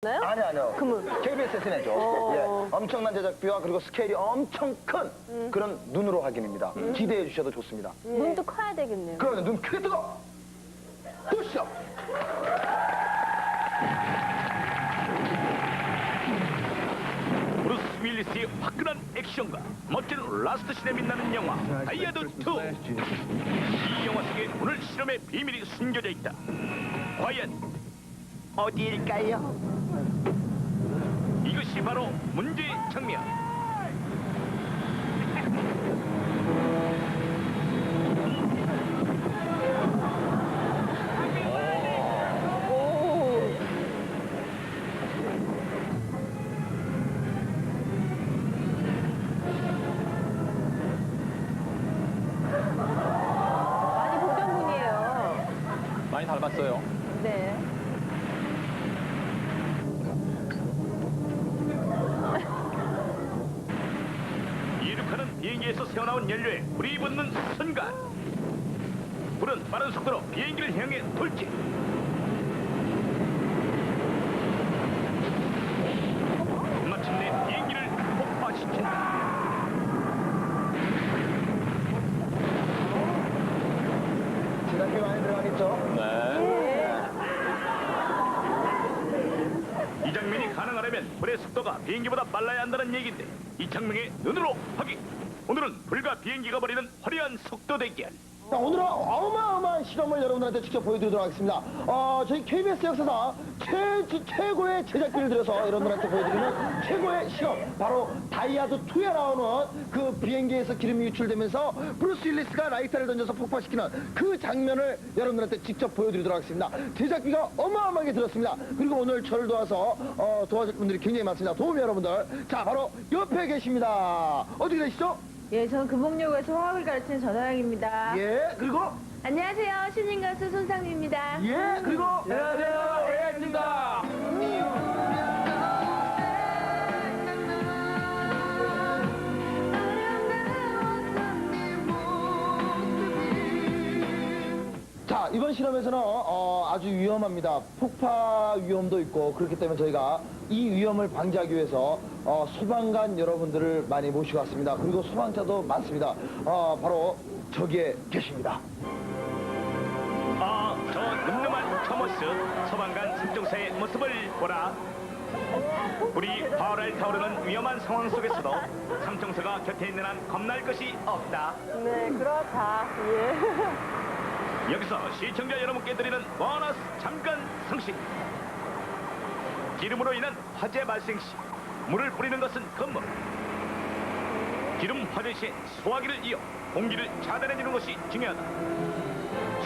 나요? 아니 아니요. 그러면? KBS에서 내죠. 어. 예, 엄청난 제작비와 그리고 스케일이 엄청 큰 그런 눈으로 확인입니다. 기대해 주셔도 좋습니다. 눈도 커야 되겠네요. 그러면 눈 크게 뜨고 보시죠. 브루스 윌리스의 화끈한 액션과 멋진 라스트 씬에 빛나는 영화 다이아드 2. 이 영화 속에 오늘 실험의 비밀이 숨겨져 있다. 과연 어디일까요? 이것이 바로 문제의 장면. 새어나온 연료에 불이 붙는 순간 불은 빠른 속도로 비행기를 향해 돌진 마침내 비행기를 폭파시킨다 제작비 많이 들어가겠죠? 네. 이 장면이 가능하려면 불의 속도가 비행기보다 빨라야 한다는 얘기인데 이 장면의 눈으로 확인 오늘은 불과 비행기가 벌이는 화려한 속도 대결 자, 오늘은 어마어마한 실험을 여러분들한테 직접 보여드리도록 하겠습니다. 어, 저희 KBS 역사상 최, 최고의 제작비를 들여서 여러분들한테 보여드리는 최고의 실험. 바로 다이아드 2에 나오는 그 비행기에서 기름이 유출되면서 브루스 윌리스가 라이터를 던져서 폭파시키는 그 장면을 여러분들한테 직접 보여드리도록 하겠습니다. 제작비가 어마어마하게 들었습니다. 그리고 오늘 저를 도와서 어, 도와줄 분들이 굉장히 많습니다. 도움이 여러분들. 자, 바로 옆에 계십니다. 어떻게 되시죠? 예, 저는 금옥여고에서 화학을 가르치는 전화영입니다. 예, 그리고 안녕하세요. 신인 가수 손상미입니다. 예, 그리고 안녕하세요. AI입니다. 자, 이번 실험에서는 어, 아주 위험합니다. 폭파 위험도 있고 그렇기 때문에 저희가 이 위험을 방지하기 위해서 어, 소방관 여러분들을 많이 모시고 왔습니다. 그리고 소방차도 많습니다. 어, 바로 저기에 계십니다. 아, 저 늠름한 커머스 소방관 삼총사의 모습을 보라. 우리 발을 타오르는 위험한 상황 속에서도 삼총사가 곁에 있는 한 겁날 것이 없다. 네, 그렇다. 예. 여기서 시청자 여러분께 드리는 보너스 잠깐 상식. 기름으로 인한 화재 발생 시 물을 뿌리는 것은 금물. 기름 화재 시 소화기를 이용 공기를 차단해주는 것이 중요하다.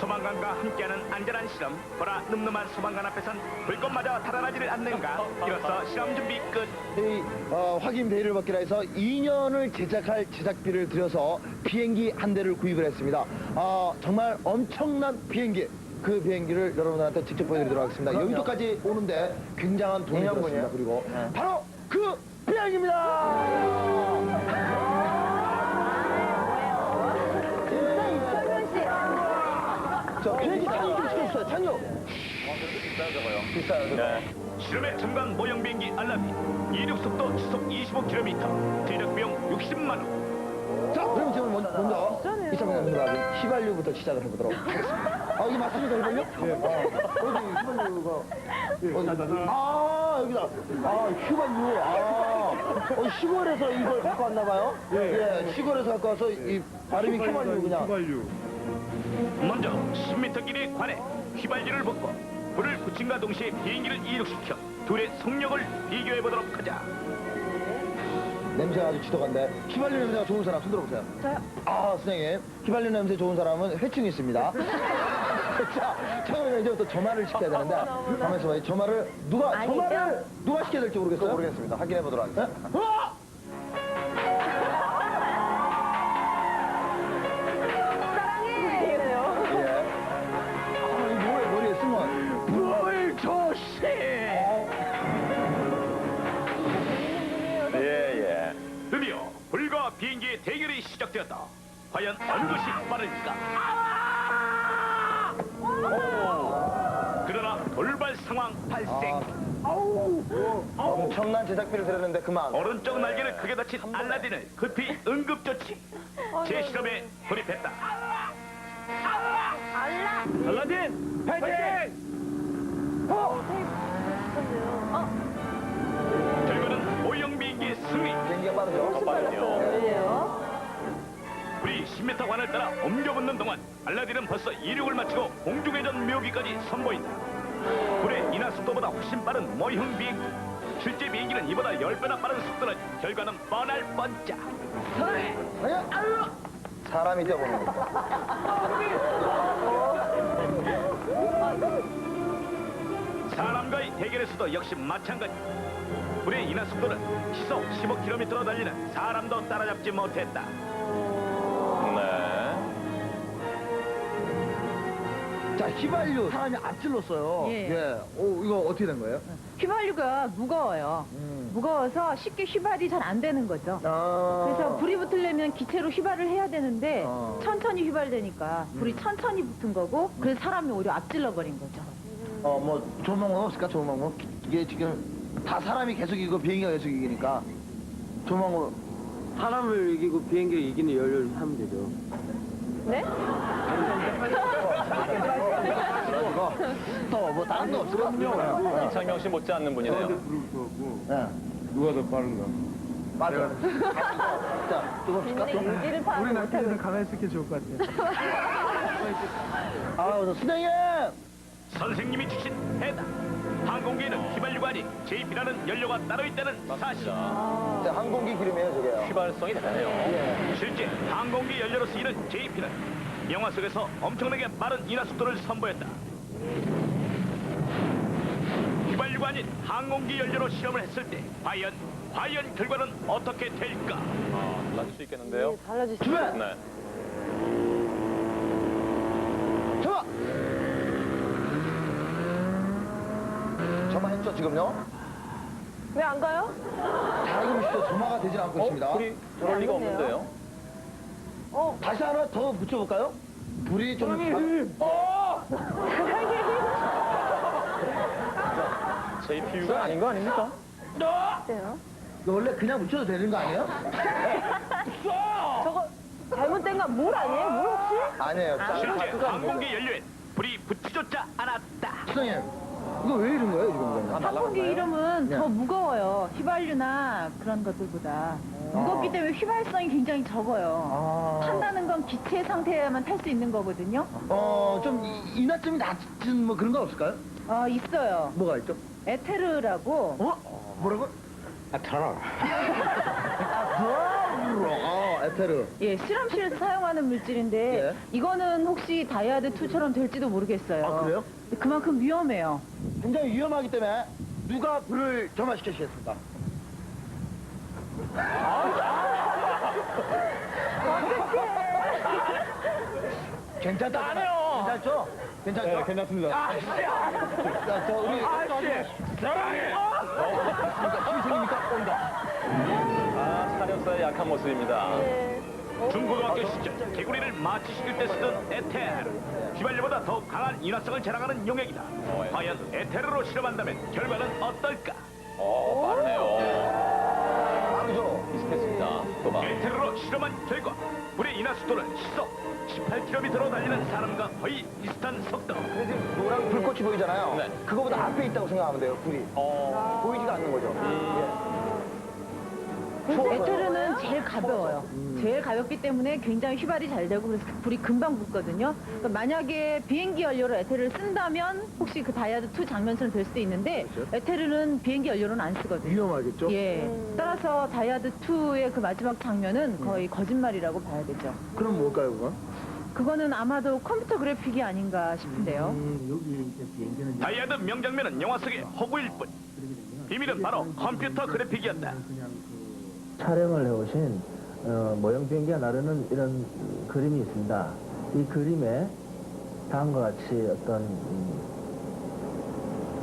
소방관과 함께하는 안전한 실험. 보라 늠름한 소방관 앞에선 불꽃마저 달아나지를 않는가. 이로써 실험 준비 끝. 이 어, 확인 대리를 받기로 해서 2년을 제작할 제작비를 들여서 비행기 한 대를 구입을 했습니다. 아, 정말 엄청난 비행기. 그 비행기를 여러분들한테 직접 보여드리도록 하겠습니다. 여기도까지 오는데 굉장한 돈이 들었습니다. 그리고 바로 그 비행기입니다. 저 비행기 찬유 좀 시켜주세요. 찬유. 비싸요. 네. 실험의 중간 모형 비행기 알라비. 이륙 속도 시속 25km. 제작 비용 60만 원. 자, 그럼 지금 먼저, 먼저 이창민님과 휘발유부터 시작을 해보도록 하겠습니다. 아, 이게 맞습니까, 휘발유? 예. 아, 어디 휘발유가. 어디? 아, 여기다. 아, 휘발유. 아, 어, 시골에서 이걸 갖고 왔나봐요? 예. 시골에서 갖고 와서 이 발음이 휘발유 그냥. 먼저 10m 길이에 관해 휘발유를 붓고 불을 붙임과 동시에 비행기를 이륙시켜 둘의 속력을 비교해 보도록 하자. 냄새가 아주 지독한데. 휘발유 냄새가 좋은 사람 손 들어보세요. 저요? 아, 선생님. 휘발유 냄새 좋은 사람은 회충이 있습니다. 자, 처음에 이제부터 점화를 시켜야 되는데, 가만있어 봐요. 점화를, 누가, 아니죠? 점화를 누가 시켜야 될지 모르겠어요? 모르겠습니다. 확인해 보도록 하겠습니다. 어? 사랑해요. 예. 아, 이 뭐에 머리에 쓰면 물 조심. 예, 예. 드디어 불과 비행기의 대결이 시작되었다. 과연 어느 것이 빠를까? 돌발 상황 발생. 아우 엄청난 제작비를 들였는데 그만. 오른쪽 날개를 크게 다친 알라딘을 급히 응급조치. 제 실험에 돌입했다. 알라. 알라딘, 파이팅! 결과는 모형 비행기의 승리. 비행기가 빠르죠. 왜요? 불이 10m 관을 따라 옮겨붙는 동안 알라딘은 벌써 이륙을 마치고 공중회전 묘기까지 선보인다. 불의 인하 속도보다 훨씬 빠른 모형 비행기. 실제 비행기는 이보다 10배나 빠른 속도는 결과는 뻔할 뻔짜. 사람이 뛰어보는 거. 사람과의 대결에서도 역시 마찬가지. 불의 인하 속도는 시속 15km로 달리는 사람도 따라잡지 못했다. 자, 휘발유 사람이 앞질렀어요. 예. 오, 이거 어떻게 된 거예요? 휘발유가 무거워요. 음. 무거워서 쉽게 휘발이 잘 안 되는 거죠. 아. 그래서 불이 붙으려면 기체로 휘발을 해야 되는데 어. 천천히 휘발되니까 불이 천천히 붙은 거고 그래서 사람이 오히려 앞질러 버린 거죠. 어, 뭐 좋은 방법 없을까? 좋은 방법? 이게 지금 다 사람이 계속 이기고 비행기가 계속 이기니까 좋은 방법. 사람을 이기고 비행기를 이기는 연료를 하면 되죠. 네? 또 뭐 다른 거 없을까? 이창경 씨 못지않는 분이네요. 네. 누가 더 빠른가? 맞아. 자? 인기를 파악 못하고. 가만히 있을 게 좋을 것 같아요. 아, 저 수장님! 선생님이 주신 해답. 항공기에는 휘발유가 아닌 JP라는 연료가 따로 있다는 사실. 자, 항공기 기름이에요, 저게요. 휘발성이 대단해요. 실제 항공기 연료로 쓰이는 JP는 영화 속에서 엄청나게 빠른 인하 속도를 선보였다. 휘발유가 아닌 항공기 연료로 실험을 했을 때 과연 과연 결과는 어떻게 될까? 아, 달라질 수 있겠는데요. 네, 달라질 수 주변! 네. 저마! 저마 했죠, 지금요? 왜 안 가요? 잘하고 계시죠? 저마가 되질 않고 있습니다. 어? 불이 저럴 리가 안 됐네요. 없는데요. 어, 다시 하나 더 붙여볼까요? 불이 좀. 어! JPU가 아닌 거 아닙니까? 어때요? 이거 원래 그냥 붙여도 되는 거 아니에요? 저거 잘못된 건 물 아니에요? 물 혹시? 아니에요. 자, 실제. 항공기 연료엔 불이 붙지조차 않았다. 수장님, 이거 왜 이런 거예요, 지금? 이거는? 항공기 이름은 네. 더 무거워요. 휘발유나 그런 것들보다. 무겁기 때문에 휘발성이 굉장히 적어요. 아. 탄다는 건 기체 상태에만 탈 수 있는 거거든요. 어, 좀 이- 인화점이 낮은 뭐 그런 거 없을까요? 어, 있어요. 뭐가 있죠? 에테르라고 어? 뭐라고? 에테르. 아, 에테르. 예, 실험실에서 사용하는 물질인데 예. 이거는 혹시 다이아드 2처럼 될지도 모르겠어요. 아, 그래요? 그만큼 위험해요. 굉장히 위험하기 때문에 누가 불을 점화시키시겠습니까? 괜찮다. 안 해요. 괜찮죠? 괜찮죠? 네, 괜찮습니다. 자, 저 우리 아, 사력사의 약한 모습입니다. 중고등학교 시절 개구리를 마취시킬 때 쓰던 에테르. 휘발유보다 더욱 강한 인화성을 자랑하는 용액이다. 어, 예. 과연 에테르로 실험한다면 결과는 어떨까? 어, 빠르네요. 봐. 에테르로 실험한 결과 불의 인하 속도는 시속 18km로 달리는 사람과 거의 비슷한 속도. 근데 지금 노란 불꽃이 보이잖아요. 네. 그거보다 앞에 있다고 생각하면 돼요, 불이. 어, 보이지가 않는 거죠. 에테르는 제일 가벼워요. 음. 제일 가볍기 때문에 굉장히 휘발이 잘 되고 그래서 불이 금방 붙거든요. 그러니까 만약에 비행기 연료로 에테르를 쓴다면 혹시 그 다이아드 2 장면처럼 될 수도 있는데 에테르는 비행기 연료로는 안 쓰거든요. 위험하겠죠? 예. 따라서 다이아드 2의 그 마지막 장면은 거의 거짓말이라고 봐야 되죠. 그럼 뭘까요, 그건? 그거는 아마도 컴퓨터 그래픽이 아닌가 싶은데요. 다이아드 명장면은 영화 속의 허구일 뿐. 비밀은 바로 컴퓨터 그래픽이었다. 촬영을 해오신 어, 모형 비행기가 나르는 이런 그림이 있습니다. 이 그림에 다음과 같이 어떤 음,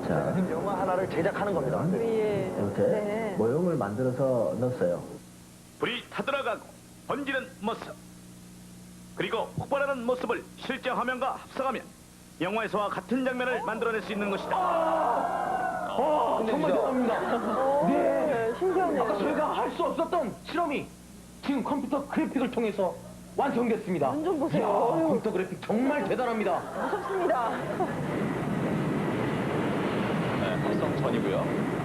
자 지금 영화 하나를 제작하는 겁니다. 예. 이렇게 네. 모형을 만들어서 넣었어요. 불이 타들어가고 번지는 모습. 그리고 폭발하는 모습을 실제 화면과 합성하면 영화에서와 같은 장면을 만들어낼 수 있는 것이다. 어, 정말 대단합니다. 네. 네, 신기하네요. 아까 저희가 할 수 없었던 실험이 지금 컴퓨터 그래픽을 통해서 완성됐습니다. 눈 좀 보세요. 이야. 컴퓨터 그래픽 정말 대단합니다. 무섭습니다. 네, 합성 전이고요.